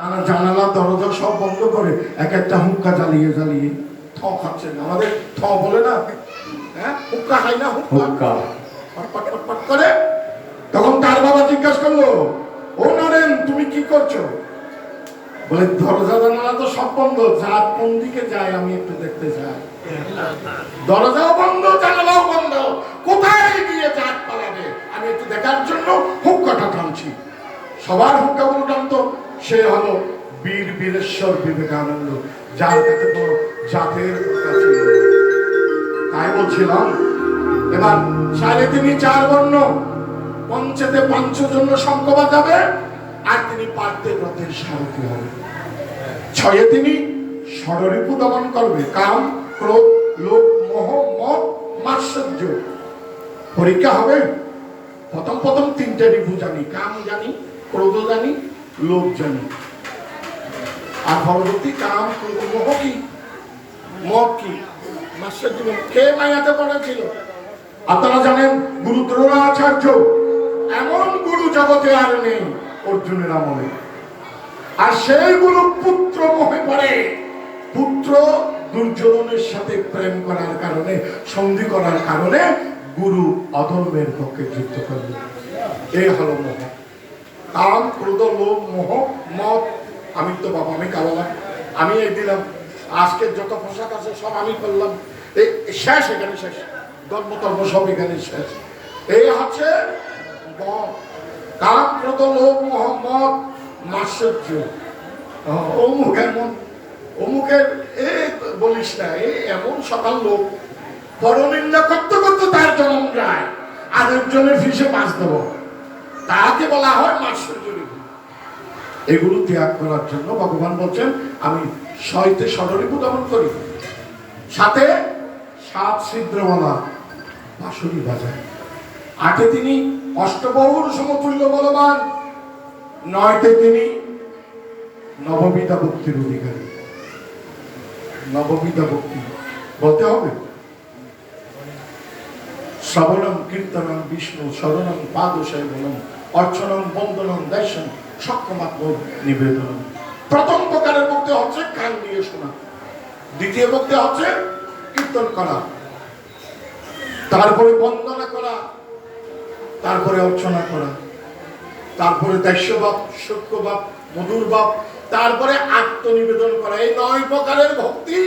জানা- জানালা দরজা সব বন্ধ করে এক একটা হুক্কা জ্বালিয়ে জ্বালিয়ে থ খাচ্ছেন আমাদের থ বলে না? হ্যাঁ? হুক্কা খাই না হুক্কা? করে। তখন তার বাবা জিজ্ঞাসা করল ও নরেন তুমি কি করছ? বলে দরজা জানালা তো সব বন্ধ। যার কোন দিকে যায় আমি একটু দেখতে চাই। দরজাও বন্ধ জানালাও বন্ধ। কোথায় গিয়ে জাত পালাবে? আমি একটু দেখার জন্য হুক্কাটা টানছি। সবার হুক্কাগুলো টানতো। সে হলো বীর বীরেশ্বর বিবেকানন্দ, যার কাছে তো জাতের ছিল। তাই বলছিলাম, এবার সাড়ে তিনি চার বর্ণ, পঞ্চেতে পঞ্চ জন্য শঙ্খ বাজাবে আর তিনি পার্থে রথের সারথি হবে। ছয়ে তিনি ষড়রিপু দমন করবে, কাম, ক্রোধ, লোভ, মোহ, মদ, মাৎসর্য। পরীক্ষা হবে, প্রথম প্রথম তিনটে রিপু জানি, কাম জানি ক্রোধ জানি লোভ জানি আর পরবর্তী কাম কি? কি? মাস্টার জীবন কে মায়াতে আপনারা জানেন, গুরু এমন গুরু জগতে আর নেই অর্জুনের আমলে। আর সেই গুরু পুত্র পড়ে। পুত্র দুর্যোধনের সাথে প্রেম করার কারণে, সন্ধি করার কারণে গুরু অধর্মের পক্ষে যুদ্ধ করবে এই হলো মোহ। কাম ক্রোধ, লোভ, মোহ, মদ, আমি তো বাবা, আমি কালাম আমি এই দিলাম। আজকের যত পোশাক আছে সব আমি করলাম। এই শেষ, এখানে শেষ। ধর্ম ধর্ম সব এখানে শেষ। এই হচ্ছে কাম ক্রোধ, লোভ, মোহ, মদ মাৎসর্য অমুক এমন অমুকের এ বলিস না, এ এমন সকাল লোক। পরনিন্দা করতে করতে তার জন্ম যায়। আরেকজনের ফিসে মাছ দেবো তাকে বলা হয় মাৎসর্য রীতি। এগুলো ত্যাগ করার জন্য ভগবান বলছেন, আমি সহিতে স্মরণীভূ দমন করি। সাথে সাত ছিদ্রমালা বাঁশুরি বাজায়। আটে তিনি অষ্টবহুর সমতুল্য বলবান। নয়তে তিনি নববিতা ভক্তির অধিকারী। নববিতা ভক্তি বলতে হবে? শ্রবণম কীর্তনম বিষ্ণু, শরণম পাদশৈবনম অর্চনম বন্দনম দর্শন সক্ষমাত্ম নিবেদন প্রথম প্রকারের মধ্যে হচ্ছে কান দিয়ে শোনা। দ্বিতীয় ভক্তি হচ্ছে কীর্তন করা। তারপরে বন্দনা করা। তারপরে অর্চনা করা। তারপরে দাস্যভাব সত্যভাব মধুর ভাব তারপরে আত্মনিবেদন করা। এই নয় প্রকারের ভক্তি।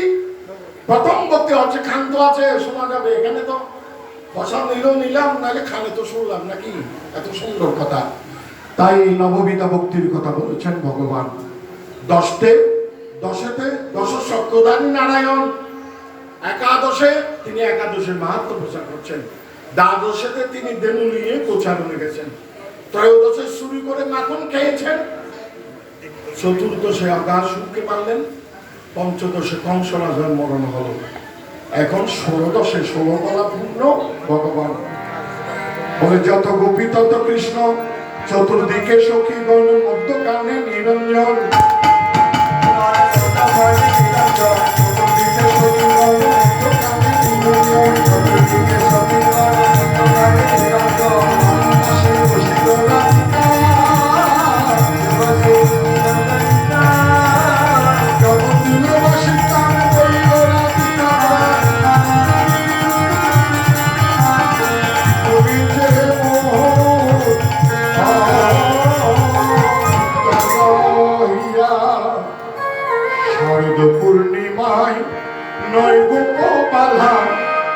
প্রথম ভক্তি হচ্ছে ক্ষান্ত আছে, শোনা যাবে। এখানে তো বসা নিল নিলাম, নাহলে খানে তো শুনলাম নাকি? এত সুন্দর কথা। তাই এই নববিধা ভক্তির কথা বলেছেন ভগবান। দশতে, দশেতে দশ সত্যদানী নারায়ণ। একাদশে তিনি একাদশের মাহাত্ম প্রচার করছেন। দ্বাদশেতে তিনি দেনু নিয়ে প্রচারণে গেছেন। ত্রয়োদশে শুরু করে মাখন খেয়েছেন। চতুর্দশে আকাশ সুখকে পারলেন। পঞ্চদশে কংসরাজের মরণ হল। এখন ষোড়দশে ষোলকলা পূর্ণ ভগবান। বলে যত গোপী তত কৃষ্ণ। চতুর্দিকে সখীগণ মধ্যকানে নিরঞ্জন।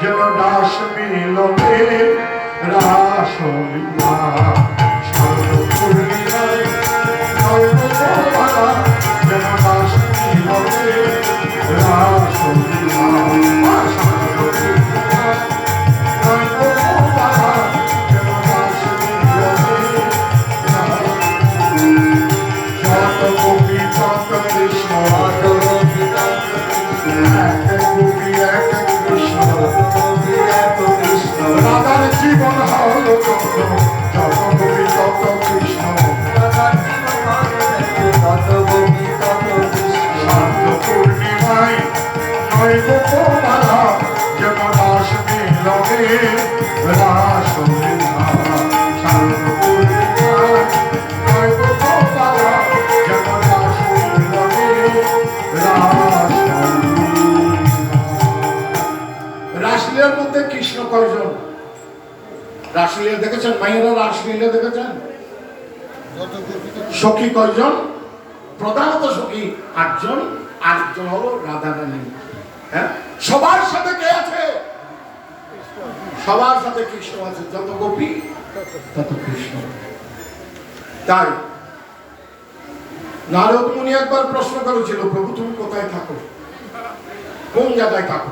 যেন দাস মিল রাস লীলা হল কত রাসলীলা দেখেছেন? মায়েরা রাসলীলা দেখেছেন? সখী কয়জন? প্রধানত সখী আটজন আটজন হলো রাধা রানী। হ্যাঁ? সবার সাথে কে আছে? সবার সাথে কৃষ্ণ আছে। যত গোপী, তত কৃষ্ণ। তাই, নারদ মুনি একবার প্রশ্ন করেছিল, প্রভু, তুমি কোথায় থাকো? কোন জায়গায় থাকো?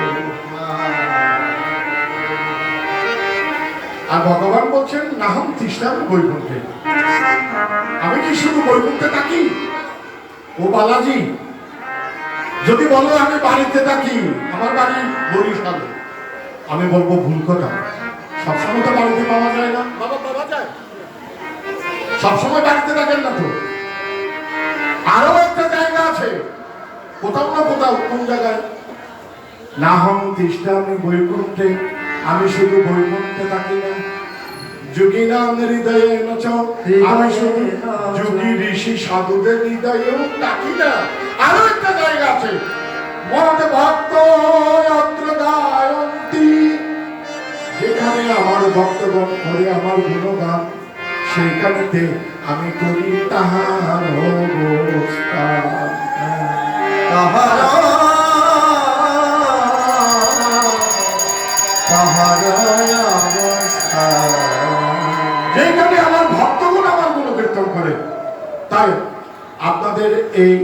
আর ভগবান বলছেন নাহম তিষ্ঠামি বৈকুণ্ঠে। আমি কি শুধু বৈকুণ্ঠে থাকি? ও বালাজি যদি বলো আমি বাড়িতে থাকি আমার বাড়ি বরিশালে আমি বলব ভুল কথা। সবসময় তো বাড়িতে পাওয়া যায় না। বাবা পাওয়া যায়। সবসময় বাড়িতে থাকেন না তো? আরও একটা জায়গা আছে। কোথাও না কোথাও কোন জায়গায়? না হম তিষ্ঠা আমি বৈকুণ্ঠে। আমি শুধু বৈকুণ্ঠে থাকি না যোগী নাম হৃদয়ে নচ। আমি শুধু যোগী ঋষি সাধুদের হৃদয়েও থাকি না। আরও একটা জায়গা আছে। মদ ভক্ত যেখানে আমার ভক্তগণ করে আমার গুণগান সেইখানেতে আমি করি তাহার অবস্থান। তাহার তাহার আপনাদের এই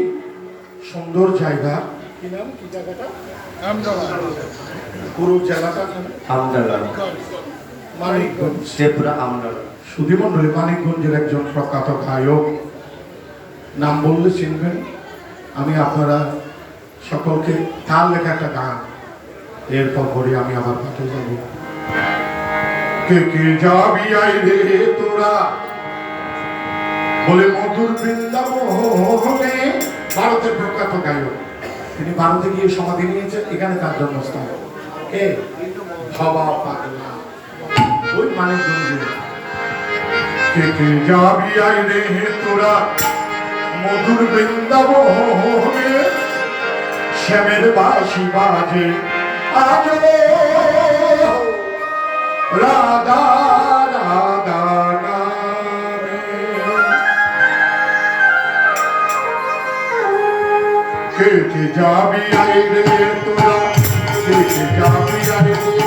সুন্দর জায়গা। কি নাম? কি জায়গাটা? পুরো জেলাটা আমদালা মানিকগঞ্জ। ত্রিপুরা আমদালা সুধীমণ্ডলী মানিকগঞ্জের একজন প্রখ্যাত গায়ক। নাম বললে চিনবেন। আমি আপনারা সকলকে তার লেখা একটা গান। এরপর পরে আমি আমার পাঠে যাব। কে কে যাবি আই রে তোরা? বলে মধুর বৃন্দাবনে ভারতের প্রখ্যাত গায়ক। তিনি ভারতে গিয়ে সমাধি নিয়েছেন, এখানে তার জন্মস্থান। কে? ভবা পাগলা। ওই মানিকগঞ্জে কে কে যাবি আই রে তোরা? মধুর বৃন্দাবনে শ্যামের বাসি বাজে। আজ রাধা কে কে যাবি আই রে তোরা কে কে যাবি আই রে তোরা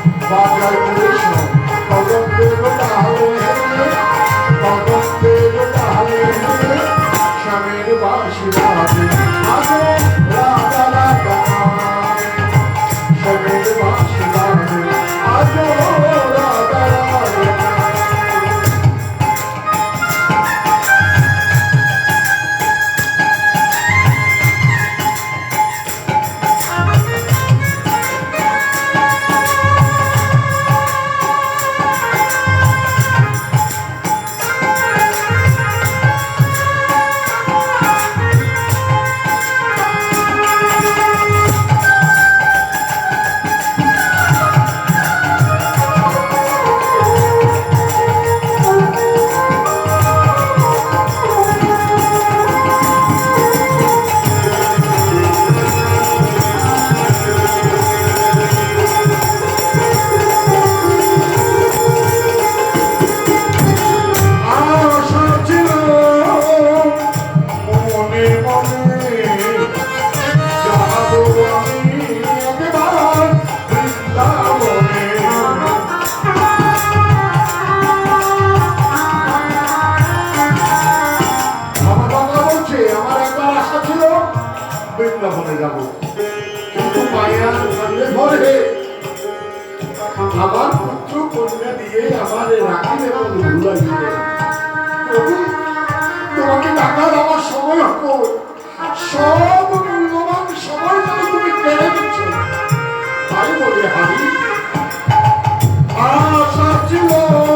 বাজার কৃষ্ণ কদম দেবতা ভরে যাব। কিন্তু মায়া ধরে। আমার পুত্র কন্যা দিয়ে আমার রাখি এবং ভুলাই তোমাকে টাকা দেওয়ার সময় হতো। সব মূল্যবান সময় তুমি কেড়ে নিচ্ছ। তাই বলে হারি। আশা জীবন